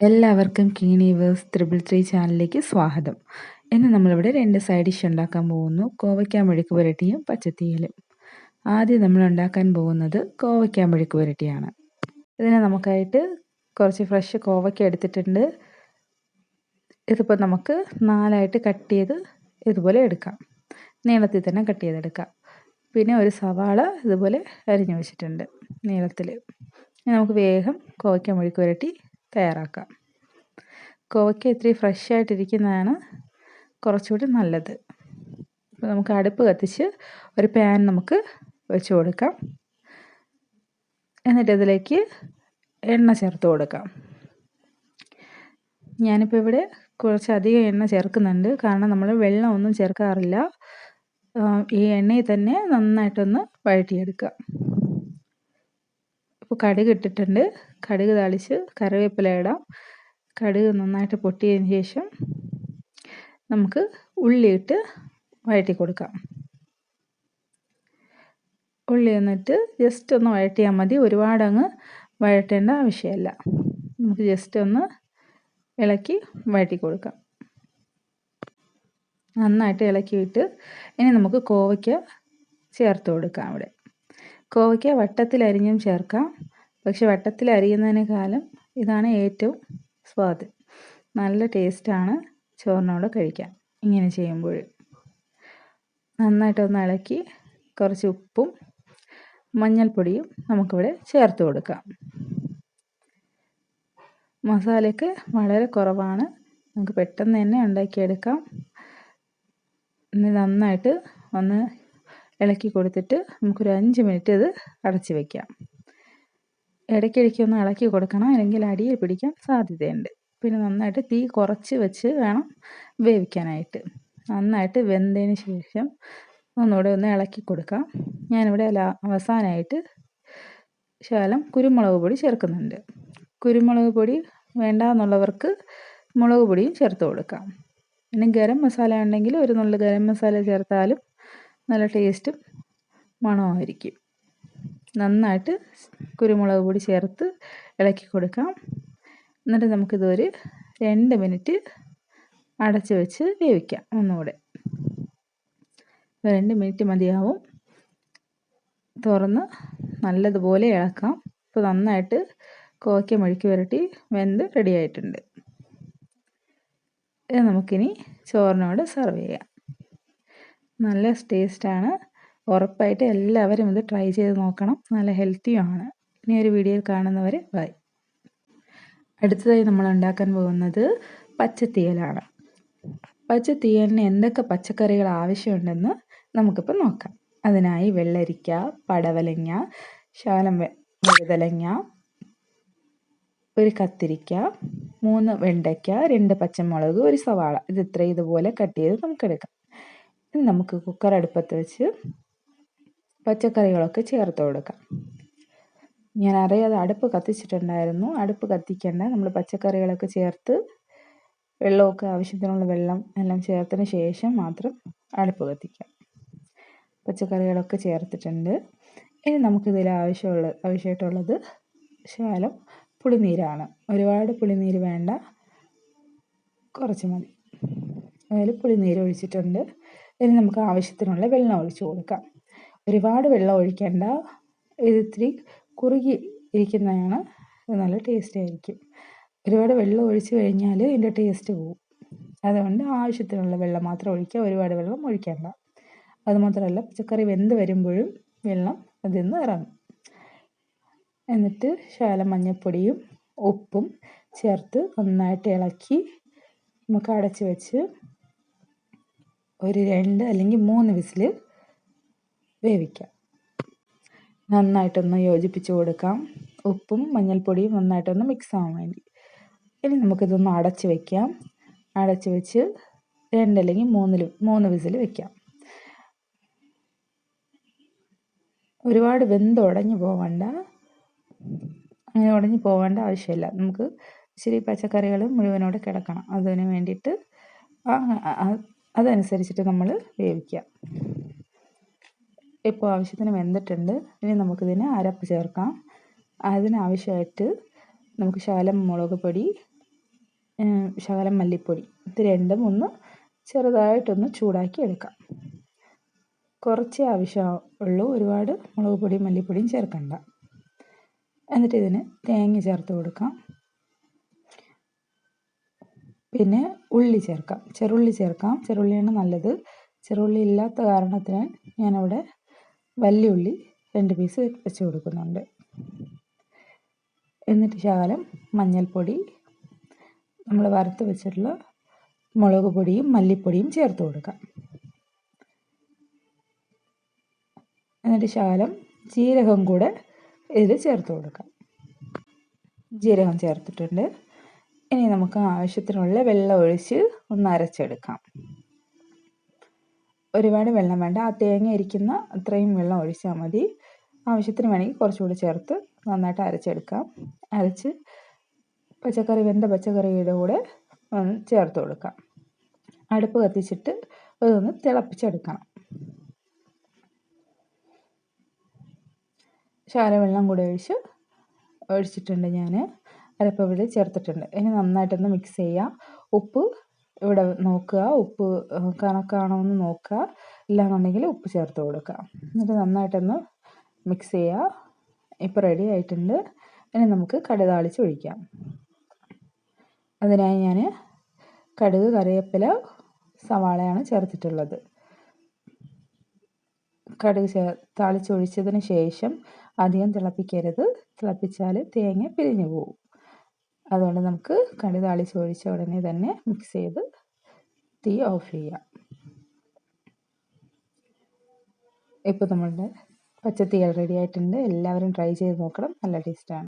എല്ലാവർക്കും കീണീവേഴ്സ് triple three ചാനലിലേക്ക് സ്വാഗതം. ഇന്ന് നമ്മളിവിടെ രണ്ട് സൈഡ് ഡിഷ് ഉണ്ടാക്കാൻ പോകുന്നു. കോവയ്ക്ക മെഴുക്ക് പുരട്ടിയും പച്ചത്തീയലും. ആദ്യം നമ്മൾ ഉണ്ടാക്കാൻ പോകുന്നത് കോവയ്ക്ക മെഴുക്ക് പുരട്ടിയാണ്. ഇതിനെ നമുക്കായിട്ട് കുറച്ച് ഫ്രഷ് കോവയ്ക്ക എടുത്തിട്ടുണ്ട്. ഇതിപ്പോൾ നമുക്ക് നാലായിട്ട് കട്ട് ചെയ്ത് ഇതുപോലെ എടുക്കാം. നീളത്തിൽ തന്നെ കട്ട് ചെയ്തെടുക്കാം. പിന്നെ ഒരു സവാള ഇതുപോലെ അരിഞ്ഞു വെച്ചിട്ടുണ്ട് നീളത്തിൽ നമുക്ക് വേഗം കോവയ്ക്ക മെഴുക്ക് പുരട്ടി തയ്യാറാക്കാം. കോവയ്ക്ക ഇത്തിരി ഫ്രഷ് ആയിട്ടിരിക്കുന്നതാണ്. കുറച്ചുകൂടി നല്ലത്. അപ്പോൾ നമുക്ക് അടുപ്പ് കത്തിച്ച് ഒരു പാൻ നമുക്ക് വെച്ച് കൊടുക്കാം. എന്നിട്ട് ഇതിലേക്ക് എണ്ണ ചേർത്ത് കൊടുക്കാം. ഞാനിപ്പോൾ ഇവിടെ കുറച്ചധികം എണ്ണ ചേർക്കുന്നുണ്ട്. കാരണം നമ്മൾ വെള്ളം ഒന്നും ചേർക്കാറില്ല. ഈ എണ്ണയിൽ തന്നെ നന്നായിട്ടൊന്ന് വഴറ്റിയെടുക്കുക ഇപ്പോൾ കടുക് ഇട്ടിട്ടുണ്ട്. കടുക് താളിച്ച് കറിവേപ്പില ഇടാം. കടുക് നന്നായിട്ട് പൊട്ടിയതിന് ശേഷം നമുക്ക് ഉള്ളിയിട്ട് വഴറ്റി കൊടുക്കാം. ഉള്ളി എന്നിട്ട് ജസ്റ്റ് ഒന്ന് വഴറ്റിയാൽ മതി. ഒരുപാട് അങ്ങ് വഴറ്റേണ്ട ആവശ്യമില്ല. നമുക്ക് ജസ്റ്റ് ഒന്ന് ഇളക്കി വഴറ്റി കൊടുക്കാം. നന്നായിട്ട് ഇളക്കിയിട്ട് ഇനി നമുക്ക് കോവയ്ക്ക ചേർത്ത് കൊടുക്കാം അവിടെ. കോവയ്ക്ക വട്ടത്തിലരിഞ്ഞും ചേർക്കാം. പക്ഷെ വട്ടത്തിലരിയുന്നതിനേക്കാളും ഇതാണ് ഏറ്റവും സ്വാദ്. നല്ല ടേസ്റ്റാണ് ചോറിനോട് കഴിക്കാൻ. ഇങ്ങനെ ചെയ്യുമ്പോൾ നന്നായിട്ടൊന്ന് ഇളക്കി കുറച്ച് ഉപ്പും മഞ്ഞൾപ്പൊടിയും നമുക്കിവിടെ ചേർത്ത് കൊടുക്കാം. മസാലയ്ക്ക് വളരെ കുറവാണ്. നമുക്ക് പെട്ടെന്ന് തന്നെ ഉണ്ടാക്കിയെടുക്കാം. നന്നായിട്ട് ഒന്ന് ഇളക്കി കൊടുത്തിട്ട് നമുക്കൊരു അഞ്ച് മിനിറ്റ് ഇത് അടച്ച് വയ്ക്കാം ഇടയ്ക്കിടയ്ക്ക് ഒന്ന് ഇളക്കി കൊടുക്കണം അല്ലെങ്കിൽ അടിയിൽ പിടിക്കാൻ സാധ്യതയുണ്ട്. പിന്നെ നന്നായിട്ട് തീ കുറച്ച് വെച്ച് വേണം വേവിക്കാനായിട്ട്. നന്നായിട്ട് വെന്തതിന് ശേഷം ഒന്നുകൂടെ ഒന്ന് ഇളക്കി കൊടുക്കാം. ഞാനിവിടെ അവസാനമായിട്ട് ശകലം കുരുമുളക് പൊടി ചേർക്കുന്നുണ്ട്. കുരുമുളക് പൊടി വേണ്ട എന്നുള്ളവർക്ക് മുളക് പൊടിയും ചേർത്ത് കൊടുക്കാം. പിന്നെ ഗരം മസാല ഉണ്ടെങ്കിൽ ഒരു നുള്ളു ഗരം മസാല ചേർത്താലും നല്ല ടേസ്റ്റും മണമായിരിക്കും നന്നായിട്ട് കുരുമുളക് പൊടി ചേർത്ത് ഇളക്കി കൊടുക്കാം. എന്നിട്ട് നമുക്കിതൊരു രണ്ട് മിനിറ്റ് അടച്ച് വെച്ച് വേവിക്കാം ഒന്നുകൂടെ. രണ്ട് മിനിറ്റ് മതിയാവും. തുറന്ന് നല്ലതുപോലെ ഇളക്കാം. ഇപ്പോൾ നന്നായിട്ട് കോവയ്ക്ക മെഴുക്കി വരട്ടി വെന്ത് റെഡിയായിട്ടുണ്ട് ഇത് നമുക്കിനി ചോറിനോട് സെർവ് ചെയ്യാം. നല്ല ടേസ്റ്റാണ്. ഉറപ്പായിട്ട് എല്ലാവരും ഇത് ട്രൈ ചെയ്ത് നോക്കണം. നല്ല ഹെൽത്തിയുമാണ്. ഇനി ഒരു വീഡിയോയിൽ കാണുന്നവരെ ബൈ. അടുത്തതായി നമ്മൾ ഉണ്ടാക്കാൻ പോകുന്നത് പച്ചത്തീയലാണ്. പച്ചത്തീയലിന് എന്തൊക്കെ പച്ചക്കറികൾ ആവശ്യമുണ്ടെന്ന് നമുക്കിപ്പോൾ നോക്കാം. അതിനായി വെള്ളരിക്ക പടവലങ്ങ ശാലം വഴുതലങ്ങ ഒരു കത്തിരിക്ക മൂന്ന് വെണ്ടയ്ക്ക രണ്ട് പച്ചമുളക് ഒരു സവാള. ഇത് ഇത്രയും ഇതുപോലെ കട്ട് ചെയ്ത് നമുക്കെടുക്കാം ഇനി നമുക്ക് കുക്കർ അടുപ്പത്ത് വെച്ച് പച്ചക്കറികളൊക്കെ ചേർത്ത് കൊടുക്കാം. ഞാൻ അറിയാതെ അടുപ്പ് കത്തിച്ചിട്ടുണ്ടായിരുന്നു. അടുപ്പ് കത്തിക്കേണ്ട നമ്മൾ പച്ചക്കറികളൊക്കെ ചേർത്ത് വെള്ളമൊക്കെ ആവശ്യത്തിനുള്ള വെള്ളം എല്ലാം ചേർത്തതിന് ശേഷം മാത്രം അടുപ്പ് കത്തിക്കാം. പച്ചക്കറികളൊക്കെ ചേർത്തിട്ടുണ്ട്. ഇനി നമുക്കിതിൽ ആവശ്യമുള്ള ആവശ്യമായിട്ടുള്ളത് ശകലം പുളിനീരാണ്. ഒരുപാട് പുളിനീര് വേണ്ട. കുറച്ച് മതി. അതിൽ പുളിനീര് ഒഴിച്ചിട്ടുണ്ട്. ഇനി നമുക്ക് ആവശ്യത്തിനുള്ള വെള്ളം ഒഴിച്ചു കൊടുക്കാം. ഒരുപാട് വെള്ളം ഒഴിക്കേണ്ട ഇത് ഇത്തിരി കുറുകി ഇരിക്കുന്നതാണ്. നല്ല ടേസ്റ്റ് ആയിരിക്കും. ഒരുപാട് വെള്ളം ഒഴിച്ചു കഴിഞ്ഞാൽ ഇതിന്റെ ടേസ്റ്റ് പോകും അതുകൊണ്ട് ആവശ്യത്തിനുള്ള വെള്ളം മാത്രം ഒഴിക്കുക. ഒരുപാട് വെള്ളം ഒഴിക്കേണ്ട. അതുമാത്രമല്ല പച്ചക്കറി വെന്ത് വരുമ്പോഴും വെള്ളം അതിൽ നിന്ന് ഇറങ്ങും. എന്നിട്ട് ശാലം മഞ്ഞൾപ്പൊടിയും ഉപ്പും ചേർത്ത് നന്നായിട്ട് ഇളക്കി നമുക്ക് അടച്ച് വെച്ച് ഒരു രണ്ട് അല്ലെങ്കിൽ മൂന്ന് വിസിൽ വേവിക്കാം. നന്നായിട്ടൊന്ന് യോജിപ്പിച്ച് കൊടുക്കാം. ഉപ്പും മഞ്ഞൾപ്പൊടിയും നന്നായിട്ടൊന്ന് മിക്സ് ആവാൻ വേണ്ടി. ഇനി നമുക്കിതൊന്ന് അടച്ച് വയ്ക്കാം അടച്ച് വെച്ച് രണ്ടല്ലെങ്കിൽ മൂന്നിൽ മൂന്ന് വിസിൽ വെക്കാം. ഒരുപാട് വെന്ത് ഉടഞ്ഞു പോവണ്ട. അങ്ങനെ ഉടഞ്ഞു പോവേണ്ട ആവശ്യമില്ല. നമുക്ക് ഇച്ചിരി പച്ചക്കറികൾ മുഴുവനോടെ കിടക്കണം. അതിന് വേണ്ടിയിട്ട് അതനുസരിച്ചിട്ട് നമ്മൾ വേവിക്കുക ഇപ്പോൾ ആവശ്യത്തിന് വെന്തിട്ടുണ്ട്. ഇനി നമുക്കിതിന് അരപ്പ് ചേർക്കാം. അതിനാവശ്യമായിട്ട് നമുക്ക് ശകലം മുളക് പൊടി ശകലം മല്ലിപ്പൊടി. ഇത് രണ്ടും ഒന്ന് ചെറുതായിട്ടൊന്ന് ചൂടാക്കി എടുക്കാം. കുറച്ച് ആവശ്യമുള്ളൂ ഒരുപാട് മുളക് പൊടിയും മല്ലിപ്പൊടിയും ചേർക്കണ്ട. എന്നിട്ട് ഇതിന് തേങ്ങ ചേർത്ത് കൊടുക്കാം. പിന്നെ ഉള്ളി ചേർക്കാം. ചെറുള്ളി ചേർക്കാം. ചെറുള്ളിയാണ് നല്ലത്. ചെറുള്ളി ഇല്ലാത്ത കാരണത്തിന് ഞാനവിടെ വലിയ ഉള്ളി രണ്ട് പീസ് വെച്ച് കൊടുക്കുന്നുണ്ട്. എന്നിട്ട് ശകലം മഞ്ഞൾപ്പൊടി നമ്മൾ വറുത്ത് വെച്ചിട്ടുള്ള മുളക് പൊടിയും മല്ലിപ്പൊടിയും ചേർത്ത് കൊടുക്കാം. എന്നിട്ട് ശകലം ജീരകം കൂടെ ഇതിൽ ചേർത്ത് കൊടുക്കാം. ജീരകം ചേർത്തിട്ടുണ്ട്. ഇനി നമുക്ക് ആവശ്യത്തിനുള്ള വെള്ളം ഒഴിച്ച് ഒന്ന് അരച്ചെടുക്കാം. ഒരുപാട് വെള്ളം വേണ്ട. ആ തേങ്ങ ഇരിക്കുന്ന അത്രയും വെള്ളം ഒഴിച്ചാൽ മതി. ആവശ്യത്തിന് വേണമെങ്കിൽ കുറച്ചുകൂടി ചേർത്ത് നന്നായിട്ട് അരച്ചെടുക്കാം. അരച്ച് പച്ചക്കറി വെന്ത പച്ചക്കറിയുടെ കൂടെ ഒന്ന് ചേർത്ത് കൊടുക്കാം. അടുപ്പ് കത്തിച്ചിട്ട് അതൊന്ന് തിളപ്പിച്ചെടുക്കണം. ശാല വെള്ളം കൂടെ ഒഴിച്ച് ഒഴിച്ചിട്ടുണ്ട് ഞാൻ അരപ്പവിൽ ചേർത്തിട്ടുണ്ട്. ഇനി നന്നായിട്ടൊന്ന് മിക്സ് ചെയ്യുക ഉപ്പ് ഇവിടെ നോക്കുക. ഉപ്പ് കണക്കാണോ എന്ന് നോക്കുക. ഇല്ലാന്നുണ്ടെങ്കിൽ ഉപ്പ് ചേർത്ത് കൊടുക്കുക. എന്നിട്ട് നന്നായിട്ടൊന്ന് മിക്സ് ചെയ്യുക ഇപ്പോൾ റെഡി ആയിട്ടുണ്ട്. ഇനി നമുക്ക് കടുക് താളിച്ച് ഒഴിക്കാം. അതിനായി ഞാൻ കടുക് കറിവേപ്പില സവാളയാണ് ചേർത്തിട്ടുള്ളത്. കടുക് ചേർ താളിച്ചൊഴിച്ചതിന് ശേഷം അധികം തിളപ്പിക്കരുത്. തിളപ്പിച്ചാൽ തേങ്ങ പിരിഞ്ഞു പോകും അതുകൊണ്ട് നമുക്ക് കണി താളിച്ച് ഒഴിച്ച ഉടനെ തന്നെ മിക്സ് ചെയ്ത് തീ ഓഫ് ചെയ്യാം. ഇപ്പോൾ നമ്മളുടെ പച്ചത്തീയൽ റെഡി ആയിട്ടുണ്ട്. എല്ലാവരും ട്രൈ ചെയ്ത് നോക്കണം. നല്ല ടേസ്റ്റാണ്